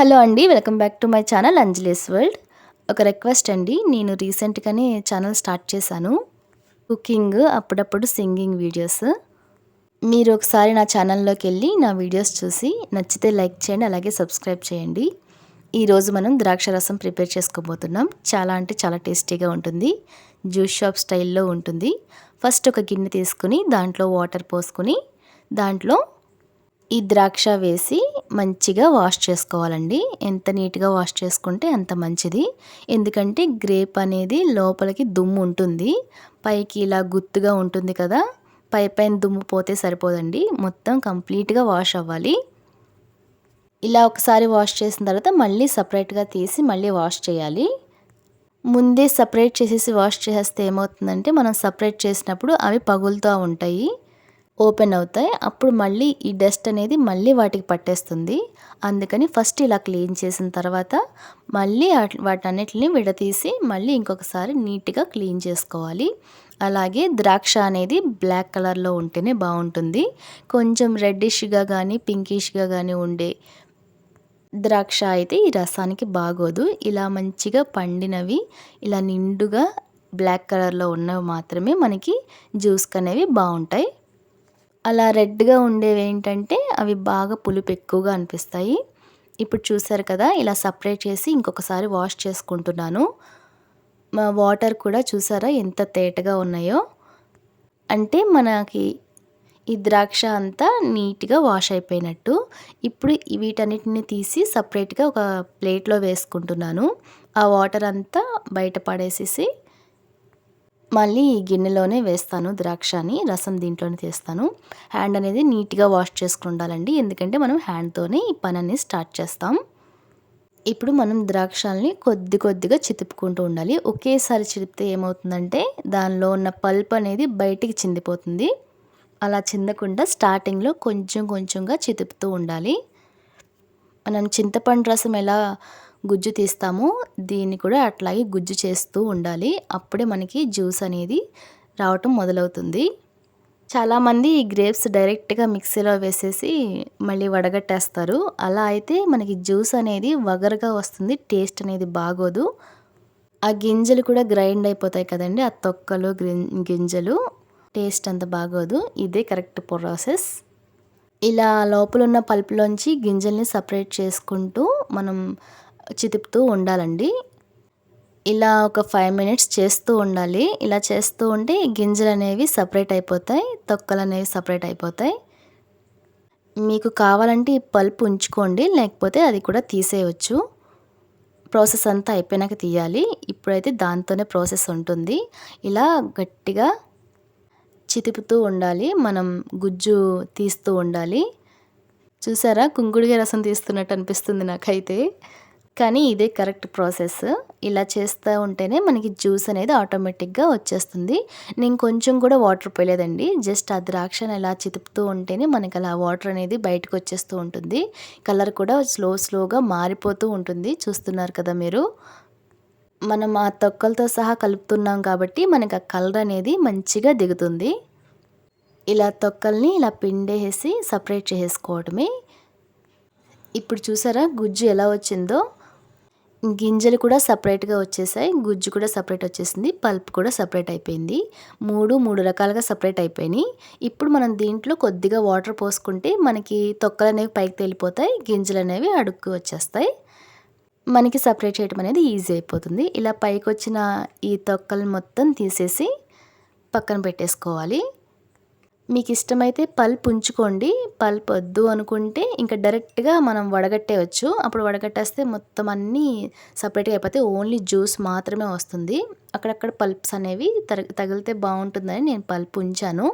Hello అండి welcome back to my channel Anjali's world. ఒక request అండి నేను రీసెంట్గానే ఛానల్ స్టార్ట్ చేశాను. కుకింగ్ అప్పుడప్పుడు సింగింగ్ వీడియోస్. మీరు ఒకసారి నా ఛానల్లోకి వెళ్ళి నా వీడియోస్ చూసి నచ్చితే లైక్ చేయండి అలాగే సబ్స్క్రైబ్ చేయండి. ఈరోజు మనం ద్రాక్ష రసం ప్రిపేర్ చేసుకోబోతున్నాం. చాలా అంటే చాలా టేస్టీగా ఉంటుంది. జ్యూస్ షాప్ స్టైల్లో ఉంటుంది. ఫస్ట్ ఒక గిన్నె తీసుకుని దాంట్లో వాటర్ పోసుకుని దాంట్లో ఈ ద్రాక్ష వేసి మంచిగా వాష్ చేసుకోవాలండి. ఎంత నీట్గా వాష్ చేసుకుంటే అంత మంచిది. ఎందుకంటే గ్రేప్ అనేది లోపలికి దుమ్ము ఉంటుంది. పైకి ఇలా గుత్తుగా ఉంటుంది కదా పై పైన దుమ్ము పోతే సరిపోదండి. మొత్తం కంప్లీట్గా వాష్ అవ్వాలి. ఇలా ఒకసారి వాష్ చేసిన తర్వాత మళ్ళీ సపరేట్గా తీసి మళ్ళీ వాష్ చేయాలి. ముందే సపరేట్ చేసేసి వాష్ చేసేస్తే ఏమవుతుందంటే మనం సపరేట్ చేసినప్పుడు అవి పగులుతూ ఉంటాయి. ఓపెన్ అవుతాయి. అప్పుడు మళ్ళీ ఈ డస్ట్ అనేది మళ్ళీ వాటికి పట్టేస్తుంది. అందుకని ఫస్ట్ ఇలా క్లీన్ చేసిన తర్వాత మళ్ళీ వాటన్నిటిని విడతీసి మళ్ళీ ఇంకొకసారి నీట్గా క్లీన్ చేసుకోవాలి. అలాగే ద్రాక్ష అనేది బ్లాక్ కలర్లో ఉంటేనే బాగుంటుంది. కొంచెం రెడ్డిష్గా కానీ పింకిష్గా కానీ ఉండే ద్రాక్ష అయితే ఈ రసానికి బాగోదు. ఇలా మంచిగా పండినవి ఇలా నిండుగా బ్లాక్ కలర్లో ఉన్నవి మాత్రమే మనకి జ్యూస్ అనేవి బాగుంటాయి. అలా రెడ్గా ఉండేవి ఏంటంటే అవి బాగా పులుపు ఎక్కువగా అనిపిస్తాయి. ఇప్పుడు చూసారు కదా ఇలా సపరేట్ చేసి ఇంకొకసారి వాష్ చేసుకుంటున్నాను. మా వాటర్ కూడా చూసారా ఎంత తేటగా ఉన్నాయో? అంటే మనకి ఈ ద్రాక్ష అంతా నీట్గా వాష్ అయిపోయినట్టు. ఇప్పుడు వీటన్నిటిని తీసి సపరేట్గా ఒక ప్లేట్లో వేసుకుంటున్నాను. ఆ వాటర్ అంతా బయట పడేసేసి మళ్ళీ ఈ గిన్నెలోనే వేస్తాను ద్రాక్షని రసం దీంట్లోనే తీస్తాను. హ్యాండ్ అనేది నీట్గా వాష్ చేసుకుని ఉండాలండి ఎందుకంటే మనం హ్యాండ్తోనే ఈ పని అనేది స్టార్ట్ చేస్తాం. ఇప్పుడు మనం ద్రాక్షల్ని కొద్ది కొద్దిగా చితుపుకుంటూ ఉండాలి. ఒకేసారి చితిపితే ఏమవుతుందంటే దానిలో ఉన్న పల్ప్ అనేది బయటికి చిందిపోతుంది. అలా చిందకుండా స్టార్టింగ్లో కొంచెం కొంచెంగా చితుపుతూ ఉండాలి. మనం చింతపండు రసం ఎలా గుజ్జు తీస్తామో. దీన్ని కూడా అట్లాగే గుజ్జు చేస్తూ ఉండాలి. అప్పుడే మనకి జ్యూస్ అనేది రావటం మొదలవుతుంది. చాలామంది ఈ గ్రేప్స్ డైరెక్ట్గా మిక్సీలో వేసేసి మళ్ళీ వడగట్టేస్తారు. అలా అయితే మనకి జ్యూస్ అనేది వగరగా వస్తుంది. టేస్ట్ అనేది బాగోదు. ఆ గింజలు కూడా గ్రైండ్ అయిపోతాయి కదండి. ఆ తొక్కలు గింజలు. టేస్ట్ అంత బాగోదు. ఇదే కరెక్ట్ ప్రాసెస్. ఇలా లోపల ఉన్న పల్పులోంచి గింజల్ని సపరేట్ చేసుకుంటూ మనం చితుపుతూ ఉండాలండి. ఇలా ఒక ఫైవ్ మినిట్స్ చేస్తూ ఉండాలి. ఇలా చేస్తూ ఉంటే గింజలు అనేవి సపరేట్ అయిపోతాయి. తొక్కలు అనేవి సపరేట్ అయిపోతాయి. మీకు కావాలంటే ఈ పల్పు ఉంచుకోండి. లేకపోతే అది కూడా తీసేయవచ్చు ప్రాసెస్ అంతా అయిపోయినాక తీయాలి. ఇప్పుడైతే దాంతోనే ప్రాసెస్ ఉంటుంది. ఇలా గట్టిగా చితుపుతూ ఉండాలి. మనం గుజ్జు తీస్తూ ఉండాలి. చూసారా? కుంకుడిగా రసం తీస్తున్నట్టు అనిపిస్తుంది నాకైతే. కానీ ఇదే కరెక్ట్ ప్రాసెస్. ఇలా చేస్తూ ఉంటేనే మనకి జ్యూస్ అనేది ఆటోమేటిక్గా వచ్చేస్తుంది. నేను కొంచెం కూడా వాటర్ పోయలేదండి. జస్ట్ ఆ ద్రాక్షను ఇలా చితుపుతూ ఉంటేనే మనకి అలా వాటర్ అనేది బయటకు వచ్చేస్తూ ఉంటుంది. కలర్ కూడా స్లో స్లోగా మారిపోతూ ఉంటుంది. చూస్తున్నారు కదా మీరు? మనం ఆ తొక్కలతో సహా కలుపుతున్నాం కాబట్టి మనకు ఆ కలర్ అనేది మంచిగా దిగుతుంది. ఇలా తొక్కల్ని ఇలా పిండేసి సపరేట్ చేసుకోవడమే ఇప్పుడు చూసారా గుజ్జు ఎలా వచ్చిందో? గింజలు కూడా సపరేట్గా వచ్చేసాయి. గుజ్జు కూడా సపరేట్ వచ్చేసింది. పల్ప్ కూడా సపరేట్ అయిపోయింది. మూడు మూడు రకాలుగా సపరేట్ అయిపోయినాయి. ఇప్పుడు మనం దీంట్లో కొద్దిగా వాటర్ పోసుకుంటే మనకి తొక్కలు అనేవి పైకి తేలిపోతాయి. గింజలు అనేవి అడుక్కు వచ్చేస్తాయి. మనకి సపరేట్ చేయడం అనేది ఈజీ అయిపోతుంది. ఇలా పైకి వచ్చిన ఈ తొక్కలు మొత్తం తీసేసి పక్కన పెట్టేసుకోవాలి. మీకు ఇష్టమైతే పల్ప్ ఉంచుకోండి పల్ప్ వద్దు అనుకుంటే ఇంకా డైరెక్ట్గా మనం వడగట్టేయచ్చు. అప్పుడు వడగట్టేస్తే మొత్తం అన్నీ సపరేట్గా అయిపోతే ఓన్లీ జ్యూస్ మాత్రమే వస్తుంది. అక్కడక్కడ పల్ప్స్ అనేవి తగిలితే బాగుంటుందని నేను పల్ప్ ఉంచాను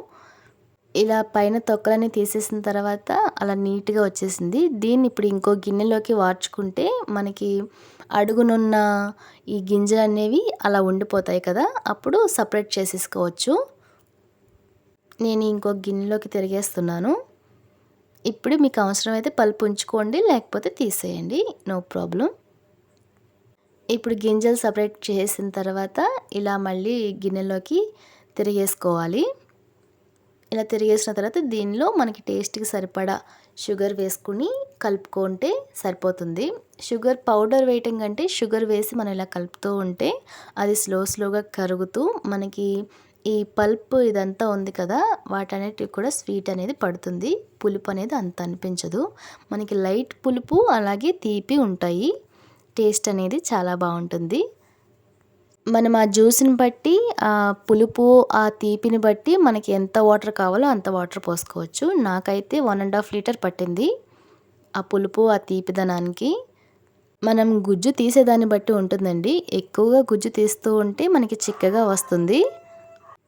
ఇలా పైన తొక్కలన్నీ తీసేసిన తర్వాత అలా నీట్గా వచ్చేసింది. దీన్ని ఇప్పుడు ఇంకో గిన్నెలోకి వార్చుకుంటే మనకి అడుగునున్న ఈ గింజలు అనేవి అలా ఉండిపోతాయి కదా. అప్పుడు సపరేట్ చేసేసుకోవచ్చు. నేను ఇంకో గిన్నెలోకి తిరిగేస్తున్నాను. ఇప్పుడు మీకు అవసరమైతే పల్పు ఉంచుకోండి లేకపోతే తీసేయండి. No problem. ఇప్పుడు గింజలు సపరేట్ చేసిన తర్వాత ఇలా మళ్ళీ గిన్నెలోకి తిరిగేసుకోవాలి. ఇలా తిరిగేసిన తర్వాత దీనిలో మనకి టేస్ట్కి సరిపడా షుగర్ వేసుకుని కలుపుకుంటే సరిపోతుంది. షుగర్ పౌడర్ వేయటం కంటే షుగర్ వేసి మనం ఇలా కలుపుతూ ఉంటే అది స్లో స్లోగా కరుగుతూ మనకి ఈ పల్ప్ ఇదంతా ఉంది కదా వాటన్నిటికి కూడా స్వీట్ అనేది పడుతుంది. పులుపు అనేది అంత అనిపించదు. మనకి లైట్ పులుపు అలాగే తీపి ఉంటాయి. టేస్ట్ అనేది చాలా బాగుంటుంది. మనం ఆ జ్యూస్ని బట్టి ఆ పులుపు ఆ తీపిని బట్టి మనకి ఎంత వాటర్ కావాలో అంత వాటర్ పోసుకోవచ్చు. నాకైతే వన్ అండ్ హాఫ్ లీటర్ పట్టింది ఆ పులుపు ఆ తీపిదనానికి మనం గుజ్జు తీసేదాన్ని బట్టి ఉంటుందండి. ఎక్కువగా గుజ్జు తీస్తూ ఉంటే మనకి చిక్కగా వస్తుంది.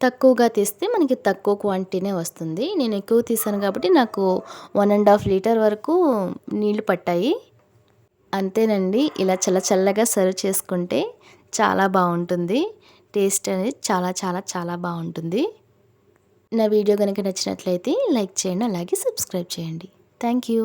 తక్కువగా తీస్తే మనకి తక్కువ క్వాంటిటీనే వస్తుంది. నేను ఎక్కువ తీసాను కాబట్టి నాకు వన్ అండ్ హాఫ్ లీటర్ వరకు నీళ్ళు పట్టాయి. అంతేనండి ఇలా చల్ల చల్లగా సర్వ్ చేసుకుంటే చాలా బాగుంటుంది. టేస్ట్ అనేది చాలా చాలా చాలా బాగుంటుంది. నా వీడియో కనుక నచ్చినట్లయితే లైక్ చేయండి అలాగే సబ్స్క్రైబ్ చేయండి. Thank you.